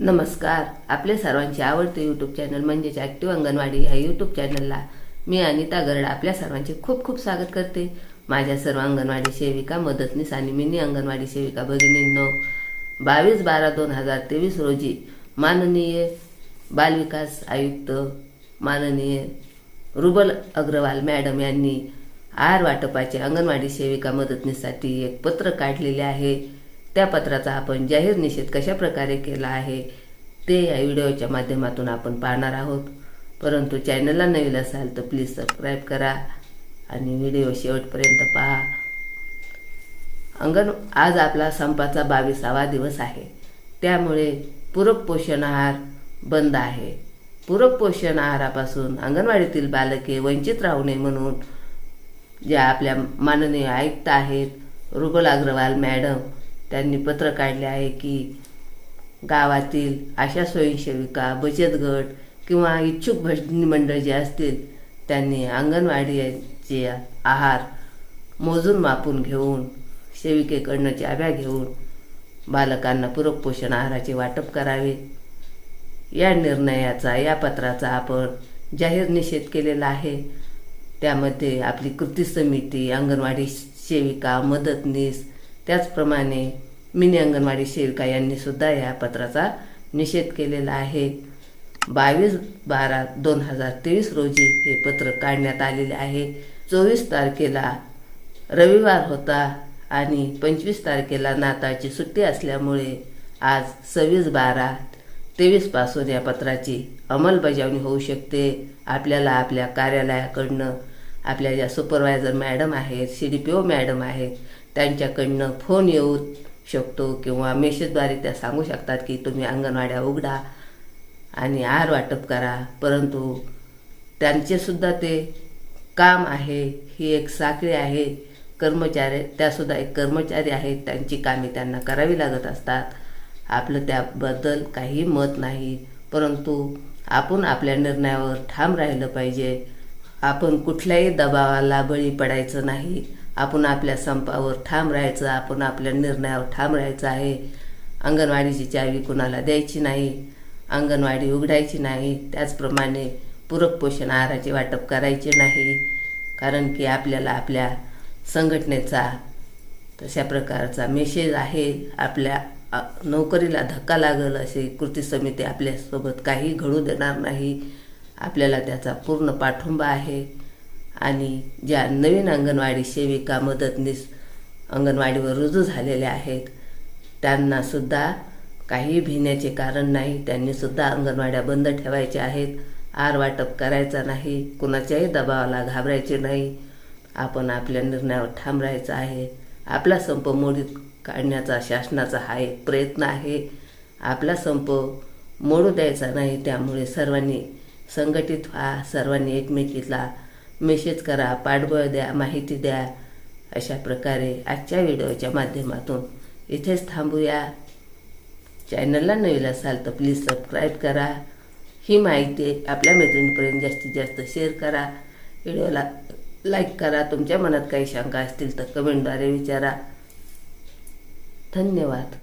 नमस्कार. आपले सर्वांचे आवडते यूट्यूब चॅनल म्हणजेच ॲक्टिव्ह अंगणवाडी ह्या यूट्यूब चॅनलला मी अनिता गरड आपल्या सर्वांचे खूप खूप स्वागत करते. माझ्या सर्व अंगणवाडी सेविका मदतनीस आणि मिनी अंगणवाडी सेविका भगिनींनो बावीस बारा दोन हजार तेवीस रोजी माननीय बालविकास आयुक्त माननीय रुबल अग्रवाल मॅडम यांनी आहार वाटपाचे अंगणवाडी सेविका मदतनीसाठी एक पत्र काढलेले आहे. त्या पत्राचा आपण जाहीर निषेध कशा प्रकारे केला आहे ते या व्हिडिओच्या माध्यमातून आपण पाहणार आहोत. परंतु चॅनलला नवीन असाल तर प्लीज सबस्क्राईब करा आणि व्हिडिओ शेवटपर्यंत पहा. अंगण आज आपला संपाचा बावीसावा दिवस आहे. त्यामुळे पूरक पोषण आहार बंद आहे. पूरक पोषण आहारापासून अंगणवाडीतील बालके वंचित राहू नये म्हणून ज्या आपल्या माननीय आयुक्त आहेत रुबल अग्रवाल मॅडम त्यांनी पत्र काढले आहे की गावातील आशा स्वयंसेविका बचत गट किंवा इच्छुक भजनी मंडळ जे असतील त्यांनी अंगणवाडीचे आहार मोजून मापून घेऊन सेविकेकडनं चाव्या घेऊन बालकांना पूरक पोषण आहाराचे वाटप करावे. या निर्णयाचा या पत्राचा आपण जाहीर निषेध केलेला आहे. त्यामध्ये आपली कृती समिती अंगणवाडी सेविका मदतनीस त्याचप्रमाणे मिनी अंगणवाडी सेविका यांनी सुद्धा या पत्राचा निषेध केलेला आहे. बावीस बारा दोन हजार तेवीस रोजी हे पत्र काढण्यात आलेले आहे. चोवीस तारखेला रविवार होता आणि पंचवीस तारखेला नाताळची सुट्टी असल्यामुळे आज सव्वीस बारा तेवीसपासून या पत्राची अंमलबजावणी होऊ शकते. आपल्याला आपल्या कार्यालयाकडनं आपल्या ज्या सुपरवायझर मॅडम आहेत C D P O madam आहेत त्यांच्याकडनं फोन येऊ शकतो किंवा मेसेजद्वारे त्या सांगू शकतात की तुम्ही अंगणवाड्या उघडा आणि आहार वाटप करा. परंतु त्यांचेसुद्धा ते काम आहे ही एक साखळी आहे. कर्मचारी त्यासुद्धा एक कर्मचारी आहेत. त्यांची कामे त्यांना करावी लागत असतात. आपलं त्याबद्दल काही मत नाही. परंतु आपण आपल्या निर्णयावर ठाम राहिलं पाहिजे. आपण कुठल्याही दबावाला बळी पडायचं नाही. आपण आपल्या संपावर ठाम राहायचं आपण आपल्या निर्णयावर ठाम राहायचं आहे. अंगणवाडीची चावी कुणाला द्यायची नाही अंगणवाडी उघडायची नाही त्याचप्रमाणे पूरक पोषण आहाराचे वाटप करायचे नाही. कारण की आपल्याला आपल्या संघटनेचा तशा प्रकारचा मेसेज आहे. आपल्या नोकरीला धक्का लागेल असे कृती समिती आपल्यासोबत काही घडू देणार नाही. आपल्याला त्याचा पूर्ण पाठिंबा आहे. आणि ज्या नवीन अंगणवाडी सेविका मदतनीस अंगणवाडीवर रुजू झालेल्या आहेत त्यांनासुद्धा काही भिण्याचे कारण नाही. त्यांनीसुद्धा अंगणवाड्या बंद ठेवायच्या आहेत. आर वाटप करायचा नाही. कुणाच्याही दबावाला घाबरायचे नाही. आपण आपल्या निर्णयावर ठाम राहायचं आहे. आपला संप मोडीत काढण्याचा शासनाचा हा एक प्रयत्न आहे. आपला संप मोडू द्यायचा नाही. त्यामुळे सर्वांनी संघटित व्हा. सर्वांनी एकमेकीला मेसेज करा पाठबळ द्या माहिती द्या अशा प्रकारे आजच्या व्हिडिओच्या माध्यमातून. इथेच थांबूया. चॅनलला नवीन असाल तर प्लीज सबस्क्राईब करा. ही माहिती आपल्या मैत्रिणीपर्यंत जास्तीत जास्त शेअर करा. व्हिडिओला लाईक करा. तुमच्या मनात काही शंका असतील तर कमेंटद्वारे विचारा. धन्यवाद.